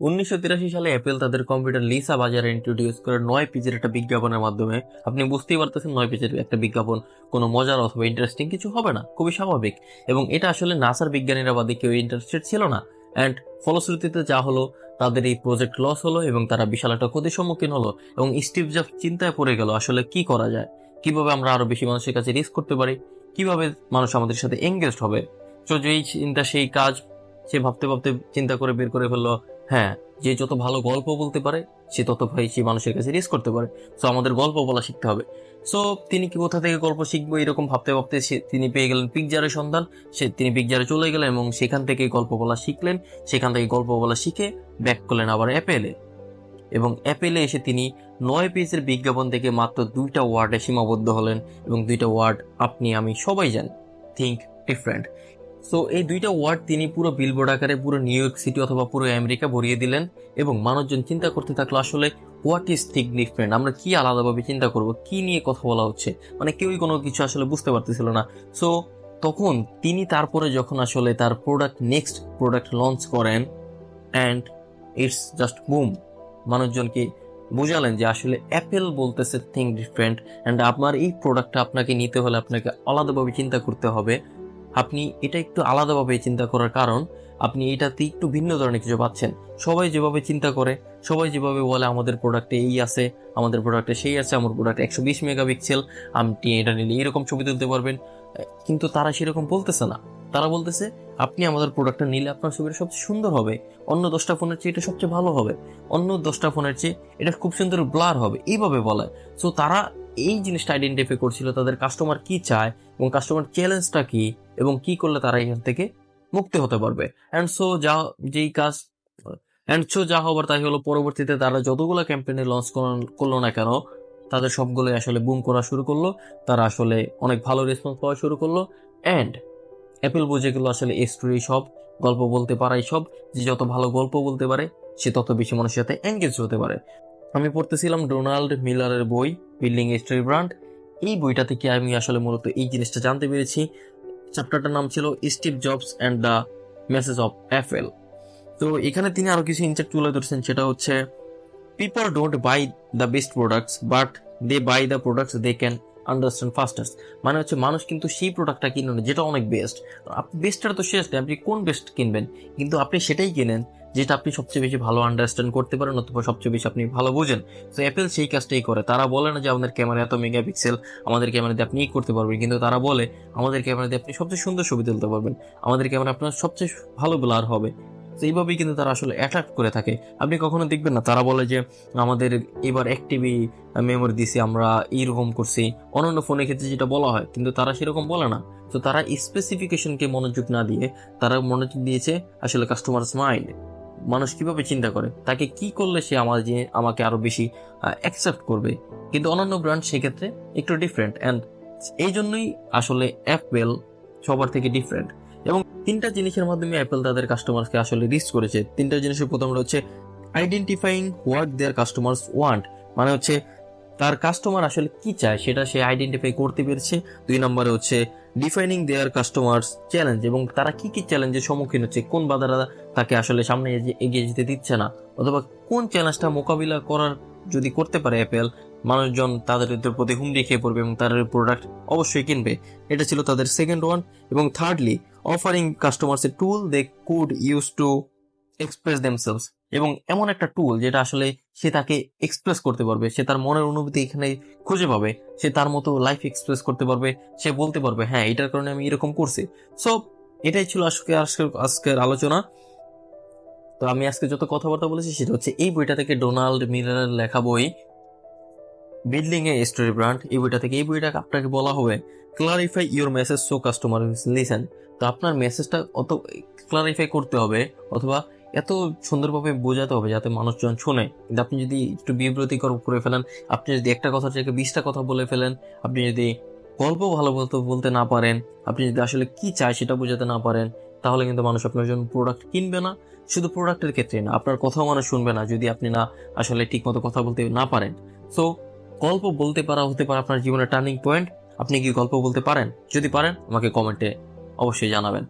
উনিশশো তিরাশি সালে অ্যাপেল তাদের কম্পিউটার লিসা বাজারে ইন্ট্রোডিউস করে নয় পেজের একটা বিজ্ঞাপনের মাধ্যমে। আপনি বুঝতেই পারতেছেন নয় পেজের একটা বিজ্ঞাপন কোনো মজার অথবা ইন্টারেস্টিং কিছু হবে না, খুবই স্বাভাবিক। এবং এটা আসলে নাসার বিজ্ঞানীরা বাদে কেউ ইন্টারেস্টেড ছিল না। অ্যান্ড ফলশ্রুতিতে যা হলো, তাদের এই প্রজেক্ট লস হলো এবং তারা বিশাল একটা ক্ষতির সম্মুখীন হলো। এবং স্টিভ জব চিন্তায় পড়ে গেল, আসলে কি করা যায়? কীভাবে আমরা আরও বেশি মানুষের কাছে রিস্ক করতে পারি? কীভাবে মানুষ আমাদের সাথে এঙ্গেজড হবে? তো যেই চিন্তা, সেই কাজ সে ভাবতে ভাবতে চিন্তা করে বের করে ফেলল হ্যাঁ যে যত ভালো গল্প বলতে পারে, সে তত ভাই সে মানুষের কাছে রিস্ক করতে পারে। সো আমাদের গল্প বলা শিখতে হবে। সো তিনি কি কোথা থেকে গল্প শিখব এরকম ভাবতে ভাবতে সে, তিনি পেয়ে গেলেন পিকজারের সন্ধান। সে, তিনি পিকজারে চলে গেলেন এবং সেখান থেকে গল্প বলা শিখলেন। সেখান থেকে গল্প বলা শিখে ব্যাক করলেন আবার অ্যাপেলে এবং অ্যাপেলে এসে তিনি নয় পেজের বিজ্ঞাপন থেকে মাত্র দুইটা ওয়ার্ডে সীমাবদ্ধ হলেন এবং দুইটা ওয়ার্ড আপনি, আমি সবাই জানি। থিঙ্ক ডিফারেন্ট সো এই দুইটা ওয়ার্ড তিনি পুরো বিলবোর্ড আকারে পুরো নিউ ইয়র্ক সিটি অথবা পুরো আমেরিকা ভরিয়ে দিলেন এবং মানুষজন চিন্তা করতে থাকল আসলে হোয়াট ইজ ডিফারেন্ট আমরা কি আলাদাভাবে চিন্তা করব? কি নিয়ে কথা বলা হচ্ছে? মানে কেউই কোনো কিছু আসলে বুঝতে পারতেছিল না। সো তখন তিনি তারপরে যখন আসলে তার প্রোডাক্ট নেক্সট প্রোডাক্ট লঞ্চ করেন অ্যান্ড ইটস জাস্ট বুম মানুষজনকে বোঝালেন যে আসলে অ্যাপেল বলতেছে থিং ডিফারেন্ট অ্যান্ড আপনার এই প্রোডাক্টটা আপনাকে নিতে হলে আপনাকে আলাদাভাবে চিন্তা করতে হবে। আপনি এটা একটু আলাদাভাবে চিন্তা করার কারণ, আপনি এটাতে একটু ভিন্ন ধরনের কিছু পাচ্ছেন। সবাই যেভাবে চিন্তা করে, সবাই যেভাবে বলে আমাদের প্রোডাক্টে এই আছে, আমাদের প্রোডাক্টে সেই আছে, আমার প্রোডাক্ট একশো বিশ মেগাপিক্সেল, আপনি এটা নিলে এরকম ছবি তুলতে পারবেন। কিন্তু তারা সেরকম বলতেছে না। তারা বলতেছে, আপনি আমাদের প্রোডাক্টটা নিলে আপনার ছবিটা সবচেয়ে সুন্দর হবে। অন্য দশটা ফোনের চেয়ে এটা সবচেয়ে ভালো হবে। অন্য দশটা ফোনের চেয়ে এটা খুব সুন্দর ব্লার হবে। এইভাবে বলে। সো তারা এই জিনিসটা আইডেন্টিফাই করছিল তাদের কাস্টমার কি চায় এবং কাস্টমার চ্যালেঞ্জটা কি এবং কি করলে তারা এখান থেকে মুক্তি হতে পারবে। অ্যান্ড সো যা, যেই কাজ অ্যান্ড সো যা হবার তাই হলো পরবর্তীতে তারা যতগুলো ক্যাম্পেইনে লঞ্চ করল না কেন, তাদের সবগুলোই আসলে বুম করা শুরু করল। তারা আসলে অনেক ভালো রেসপন্স পাওয়া শুরু করল। অ্যান্ড অ্যাপেল বুঝে গেলো আসলে স্টোরি সব, গল্প বলতে পারাই সব। যে যত ভালো গল্প বলতে পারে, সে তত বেশি মানুষের সাথে এঙ্গেজ হতে পারে। আমি পড়তেছিলাম ডোনাল্ড মিলারের বই। বিল্ডিং স্টোরি ব্রান্ড এই বইটা থেকে আমি আসলে মূলত এই জিনিসটা জানতে পেরেছি। চ্যাপ্টারটার নাম ছিল Steve Jobs and the message of Apple তো এখানে তিনি আরও কিছু ইনসাইট তুলে ধরছেন, সেটা হচ্ছে people don't buy the best products but they buy the products they can understand fastest মানে হচ্ছে, মানুষ কিন্তু সেই প্রোডাক্টটা কিনুন যেটা অনেক বেস্ট আপনি বেস্টটা তো শেষ নেই, আপনি কোন বেস্ট কিনবেন? কিন্তু আপনি সেটাই কিনেন যেটা আপনি সবচেয়ে বেশি ভালো আন্ডারস্ট্যান্ড করতে পারেন অথবা সবচেয়ে বেশি আপনি ভালো বোঝেন। তো অ্যাপেল সেই কাজটাই করে। তারা বলে না যে আমাদের ক্যামেরা এত মেগাপিক্সেল আমাদের ক্যামেরা দিয়ে আপনি করতে পারবেন। কিন্তু তারা বলে, আমাদের ক্যামেরা দিয়ে আপনি সবচেয়ে সুন্দর ছবি তুলতে পারবেন। আমাদের ক্যামেরা আপনার সবচেয়ে ভালো ব্লার হবে। তো এইভাবেই কিন্তু তারা আসলে অ্যাট্রাক্ট করে থাকে। আপনি কখনো দেখবেন না, তারা বলে যে, আমাদের এবার এক টিবি মেমোরি দিছি, আমরা এইরকম করছি। অন্যান্য ফোনের ক্ষেত্রে যেটা বলা হয়, কিন্তু তারা সেরকম বলে না। তো তারা স্পেসিফিকেশনকে মনোযোগ না দিয়ে, তারা মনোযোগ দিয়েছে আসলে কাস্টমার মাইন্ড মানুষ কীভাবে চিন্তা করে? তাকে কি করলে সে আমার যে, আমাকে আরও বেশি অ্যাকসেপ্ট করবে? কিন্তু অন্যান্য ব্র্যান্ড সেক্ষেত্রে একটু ডিফারেন্ট অ্যান্ড এই জন্যই আসলে অ্যাপেল সবার থেকে ডিফারেন্ট এবং তিনটা জিনিসের মাধ্যমে অ্যাপেল তাদের কাস্টমারকে আসলে রিচ করেছে। তিনটা জিনিসের প্রথমটা হচ্ছে identifying what their customers want মানে হচ্ছে তার কাস্টমার আসলে কি চায়, সেটা সে আইডেন্টিফাই করতে পেরেছে। দুই নম্বরে হচ্ছে ডিফাইনিং দেয়ার কাস্টমার্স চ্যালেঞ্জ এবং তারা কি কি চ্যালেঞ্জের সম্মুখীন হচ্ছে, কোন বাধারা তাকে আসলে সামনে এগিয়ে যেতে দিচ্ছে না, অথবা কোন চ্যালেঞ্জটা মোকাবিলা করার যদি করতে পারে অ্যাপেল মানুষজন তাদের প্রতি হুমড়ি খেয়ে পড়বে এবং তাদের প্রোডাক্ট অবশ্যই কিনবে। এটা ছিল তাদের সেকেন্ড ওয়ান এবং thirdly offering customers a tool they could use to express themselves এবং এমন একটা টুল যেটা আসলে সে তাকে এক্সপ্রেস করতে পারবে। সে তার মনের অনুভূতি এখানে খুঁজে পাবে। সে তার মতো লাইফ এক্সপ্রেস করতে পারবে। সে বলতে পারবে হ্যাঁ এটার কারণে আমি এরকম করছি। সো এটাই ছিল আজকে, আজকের আজকের আলোচনা। তো আমি আজকে যত কথাবার্তা বলেছি সেটা হচ্ছে এই বইটা থেকে ডোনাল্ড মিলারের লেখা বই বিল্ডিং এ স্টোরি ব্র্যান্ড এই বইটা থেকে এই বইটা আপনাকে বলা হবে clarify your message so customer listen তো আপনার মেসেজটা অত ক্লারিফাই করতে হবে অথবা এত সুন্দরভাবে বোঝাতে হবে যাতে মানুষজন শোনে। কিন্তু আপনি যদি একটু বিব্রতিকর করে ফেলেন, আপনি যদি একটা কথা থেকে বিশটা কথা বলে ফেলেন, আপনি যদি গল্প ভালো বলতে বলতে না পারেন, আপনি যদি আসলে কি চায় সেটা বোঝাতে না পারেন, তাহলে কিন্তু মানুষ আপনার জন্য প্রোডাক্ট কিনবে না। শুধু প্রোডাক্টের ক্ষেত্রে না, আপনার কথাও মানুষ শুনবে না যদি আপনি না আসলে ঠিক মতো কথা বলতে না পারেন। সো গল্প বলতে পারা হতে পারে আপনার জীবনের টার্নিং পয়েন্ট আপনি কি গল্প বলতে পারেন? যদি পারেন, আমাকে কমেন্টে অবশ্যই জানাবেন।